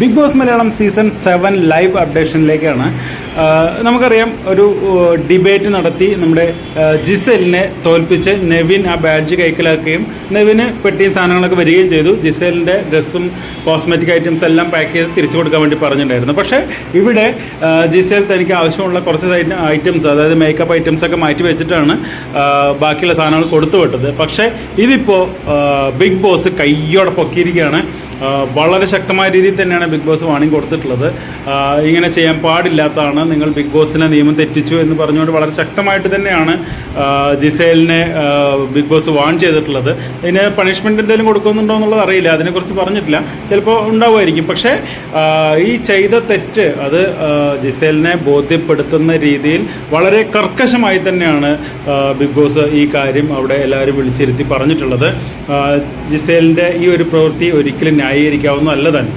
Bigg Boss Malayalam season seven live അപ്ഡേഷനിലേക്കാണ്. നമുക്കറിയാം ഒരു debate നടത്തി നമ്മുടെ ജിസലിനെ തോൽപ്പിച്ച് നെവിൻ ആ ബാഡ്ജ് കൈക്കലാക്കുകയും നെവിന് പെട്ടിയും സാധനങ്ങളൊക്കെ വരികയും ചെയ്തു. ജിസെലിന്റെ ഡ്രസ്സും കോസ്മെറ്റിക് ഐറ്റംസ് എല്ലാം പാക്ക് ചെയ്ത് തിരിച്ചു കൊടുക്കാൻ വേണ്ടി പറഞ്ഞിട്ടുണ്ടായിരുന്നു. പക്ഷേ ഇവിടെ ജിസെൽ തനിക്ക് ആവശ്യമുള്ള കുറച്ച് ഐറ്റംസ് അതായത് മേക്കപ്പ് ഐറ്റംസ് ഒക്കെ മാറ്റി വെച്ചിട്ടാണ് ബാക്കിയുള്ള സാധനങ്ങൾ കൊടുത്തു വിട്ടത്. പക്ഷേ ഇതിപ്പോൾ ബിഗ് ബോസ് കയ്യോടെ പൊക്കിയിരിക്കുകയാണ്. വളരെ ശക്തമായ രീതിയിൽ തന്നെയാണ് ബിഗ് ബോസ് വാണിംഗ് കൊടുത്തിട്ടുള്ളത്. ഇങ്ങനെ ചെയ്യാൻ പാടില്ലാത്തതാണ് നിങ്ങൾ ബിഗ് ബോസിനെ നിയമം തെറ്റിച്ചു എന്ന് പറഞ്ഞുകൊണ്ട് വളരെ ശക്തമായിട്ട് തന്നെയാണ് ജിസേലിനെ ബിഗ് ബോസ് വാൺ ചെയ്തിട്ടുള്ളത്. ഇതിന് പണിഷ്മെന്റ് എന്തെങ്കിലും കൊടുക്കുന്നുണ്ടോ എന്നുള്ളത് അറിയില്ല. അതിനെക്കുറിച്ച് പറഞ്ഞിട്ടില്ല. ചിലപ്പോൾ ഉണ്ടാവുമായിരിക്കും. പക്ഷേ ഈ ചെയ്ത തെറ്റ് അത് ജിസേലിനെ ബോധ്യപ്പെടുത്തുന്ന രീതിയിൽ വളരെ കർക്കശമായി തന്നെയാണ് ബിഗ് ബോസ് ഈ കാര്യം അവിടെ എല്ലാവരും വിളിച്ചിരുത്തി പറഞ്ഞിട്ടുള്ളത്. ജിസേലിന്റെ ഈ ഒരു പ്രവൃത്തി ഒരിക്കലും ന്യായീകരിക്കാവുന്നതല്ല തന്നെ.